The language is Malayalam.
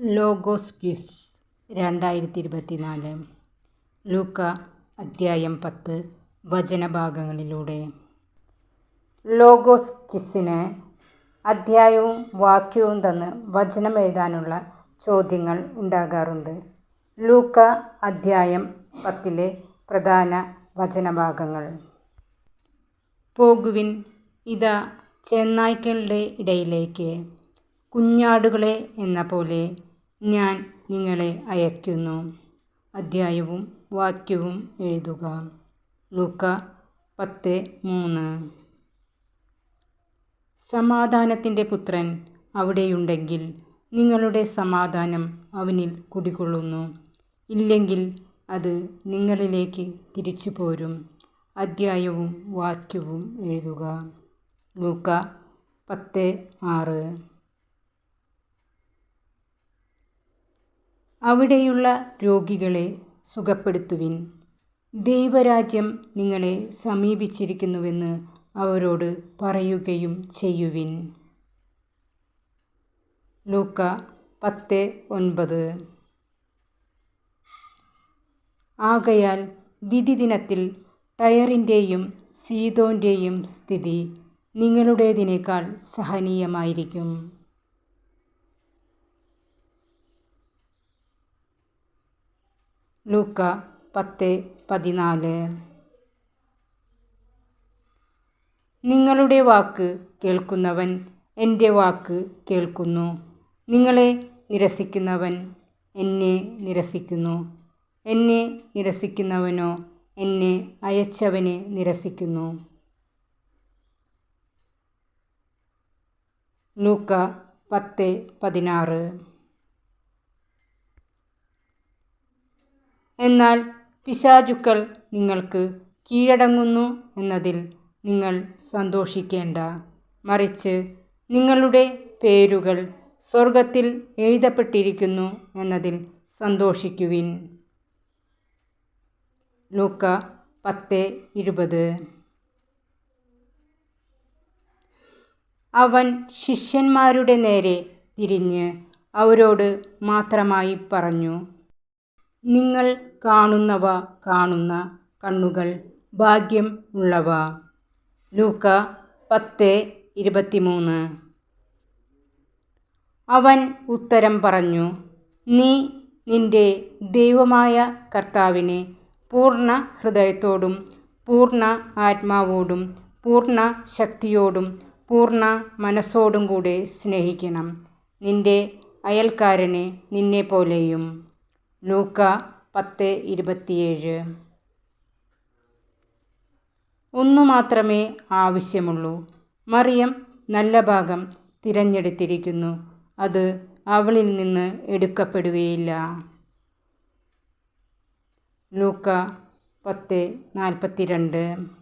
ലോഗോസ് ക്വിസ് രണ്ടായിരത്തി ഇരുപത്തിനാല് ലൂക്ക അദ്ധ്യായം പത്ത്. വചനഭാഗങ്ങളിലൂടെ. ലോഗോസ് ക്വിസിന് അധ്യായവും വാക്യവും തന്ന് വചനം എഴുതാനുള്ള ചോദ്യങ്ങൾ ഉണ്ടാകാറുണ്ട്. ലൂക്ക അദ്ധ്യായം പത്തിലെ പ്രധാന വചനഭാഗങ്ങൾ. പോകുവിൻ ഇതാ ചെന്നായ്ക്കളുടെ ഇടയിലേക്ക്. കുഞ്ഞാടുകളെ എന്ന പോലെ ഞാൻ നിങ്ങളെ അയക്കുന്നു അദ്ധ്യായവും വാക്യവും എഴുതുക. ലൂക്ക പത്ത് മൂന്ന്. സമാധാനത്തിന്റെ പുത്രൻ അവിടെയുണ്ടെങ്കിൽ നിങ്ങളുടെ സമാധാനം അവനിൽ കുടികൊള്ളുന്നു. ഇല്ലെങ്കിൽ അത് നിങ്ങളിലേക്ക് തിരിച്ചു പോരും അദ്ധ്യായവും വാക്യവും എഴുതുക. ലൂക്ക പത്ത് ആറ്. അവിടെയുള്ള രോഗികളെ സുഖപ്പെടുത്തുവിൻ. ദൈവരാജ്യം നിങ്ങളെ സമീപിച്ചിരിക്കുന്നുവെന്ന് അവരോട് പറയുകയും ചെയ്യുവിൻ. ലൂക്ക പത്ത് ഒൻപത്. ആകയാൽ വിധി ദിനത്തിൽ ടയറിന്റെയും സീതോന്റെയും സ്ഥിതി നിങ്ങളുടേതിനേക്കാൾ സഹനീയമായിരിക്കും. ലൂക്ക പത്ത് പതിനാല്. നിങ്ങളുടെ വാക്ക് കേൾക്കുന്നവൻ എന്റെ വാക്ക് കേൾക്കുന്നു. നിങ്ങളെ നിരസിക്കുന്നവൻ എന്നെ നിരസിക്കുന്നു. എന്നെ നിരസിക്കുന്നവനോ എന്നെ അയച്ചവനെ നിരസിക്കുന്നു. ലൂക്ക പത്ത് പതിനാറ്. എന്നാൽ പിശാചുക്കൾ നിങ്ങൾക്ക് കീഴടങ്ങുന്നു എന്നതിൽ നിങ്ങൾ സന്തോഷിക്കേണ്ട. മറിച്ച് നിങ്ങളുടെ പേരുകൾ സ്വർഗത്തിൽ എഴുതപ്പെട്ടിരിക്കുന്നു എന്നതിൽ സന്തോഷിക്കുവിൻ. ലൂക്ക പത്ത് ഇരുപത്. അവൻ ശിഷ്യന്മാരുടെ നേരെ തിരിഞ്ഞ് അവരോട് മാത്രമായി പറഞ്ഞു നിങ്ങൾ കാണുന്നവ കാണുന്ന കണ്ണുകൾ ഭാഗ്യം ഉള്ളവ. ലൂക്ക പത്ത് ഇരുപത്തിമൂന്ന്. അവൻ ഉത്തരം പറഞ്ഞു നീ നിന്റെ ദൈവമായ കർത്താവിനെ പൂർണ ഹൃദയത്തോടും പൂർണ ആത്മാവോടും പൂർണ ശക്തിയോടും പൂർണ മനസ്സോടും കൂടെ സ്നേഹിക്കണം. നിന്റെ അയൽക്കാരനെ നിന്നെപ്പോലെയും. ലൂക്ക പത്ത് ഇരുപത്തിയേഴ്. ഒന്നു മാത്രമേ ആവശ്യമുള്ളൂ. മറിയം നല്ല ഭാഗം തിരഞ്ഞെടുത്തിരിക്കുന്നു. അത് അവളിൽ നിന്ന് എടുക്കപ്പെടുകയില്ല. ലൂക്ക പത്ത് നാൽപ്പത്തിരണ്ട്.